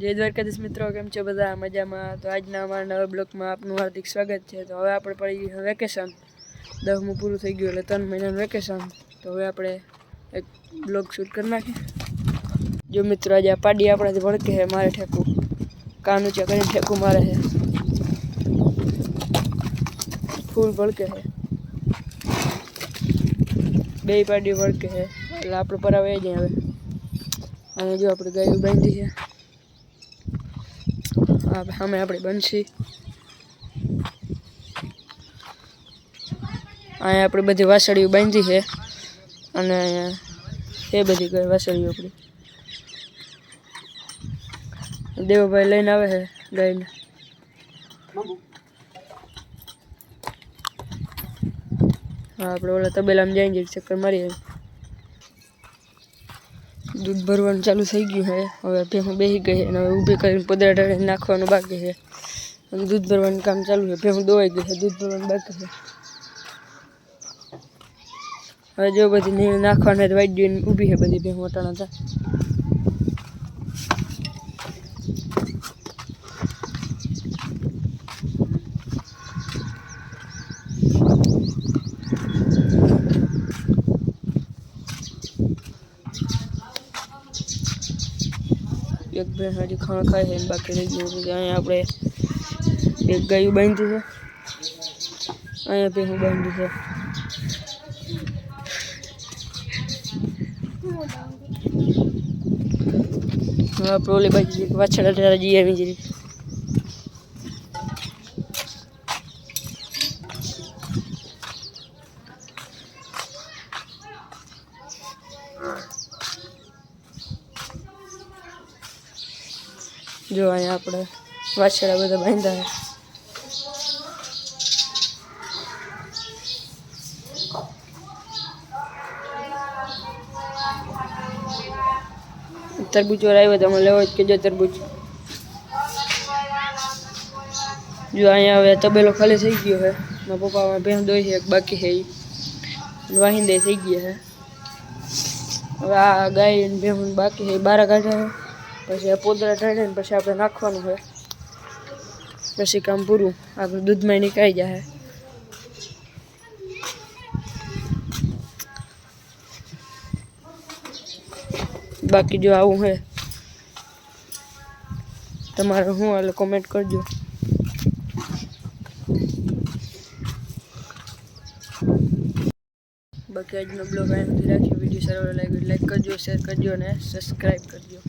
જય દ્વારકાધીશ મિત્રો, કેમ છો બધા? મજામાં? તો આજના અમારા નવા બ્લોકમાં આપનું હાર્દિક સ્વાગત છે. તો હવે આપણે પડી ગયું વેકેશન. દસમું પૂરું થઈ ગયું એટલે ત્રણ મહિનાનું વેકેશન. તો હવે આપણે એક બ્લોગ શૂટ કરી નાખીએ. જો મિત્રો, આજે આ પાડી આપણાથી ભડકે છે મારે ઠેકું. કાન ઊંચા કરીને ઠેકું મારે છે. ફૂલ ભડકે છે. બે પાડી ભડકે છે. એટલે આપણે પરાવે જ હવે. અને જો આપણે ગાયું બાંધી છે. સામે આપણી બનશી. અહીંયા આપણે બધી વાસળીઓ બાંધી છે. અને અહીંયા એ બધી ગઈ વાસળીઓ આપણી. દેવભાઈ લઈને આવે છે ગાયને. હા, આપણે ઓલા તબેલામાં જઈને જઈ ચક્કર મારીએ. દૂધ ભરવાનું ચાલુ થઈ ગયું છે. હવે ભેહું બેસી ગઈ અને હવે ઊભી કરીને પદરા ઢાળીને નાખવાનું બાકી છે. અને દૂધ ભરવાનું કામ ચાલુ છે. ભેહું દોવાઈ ગઈ છે. દૂધ ભરવાનું બાકી છે. હવે જો બધી નીણ નાખવાને વાઈટ ઊભી છે બધી ભેહું અટાણા હતા એક ભેંસ હજી ખાણ ખાય છે બાકી રહી ગયું છે. અહીંયા આપણે એક ગાયું બાંધી છે. અહીંયા ભેહું બાંધી છે. આપણે ઓલી બાજુ એક વાછડા ટારા જઈ આવી જઈએ જો અહીંયા આપણે વાછડા બધા બાંધ્યા છે તરબૂચ વાળા આવ્યો તમે લેવો જ કે જો તરબૂચ જો અહીંયા હવે તબેલો ખાલી થઈ ગયો છે મારા પપ્પા ભેંસ દોઈ છે એક બાકી છે એ વાહિંદે થઈ ગયા છે હવે આ ગાય અને ભેંસ બાકી છે એ બારા કાઢે છે પછી આ પોદરા ઢાળે ને પછી આપણે નાખવાનું હોય પછી કામ પૂરું આપણે દૂધમાં નીકળી જાય બાકી જો આવું હે તમારે શું હાલે કોમેન્ટ કરજો બાકી આજનો બ્લોગ અહીંથી રાખી વિડીયો સારો લાગ્યો લાઈક કરજો શેર કરજો અને સબસ્ક્રાઈબ કરજો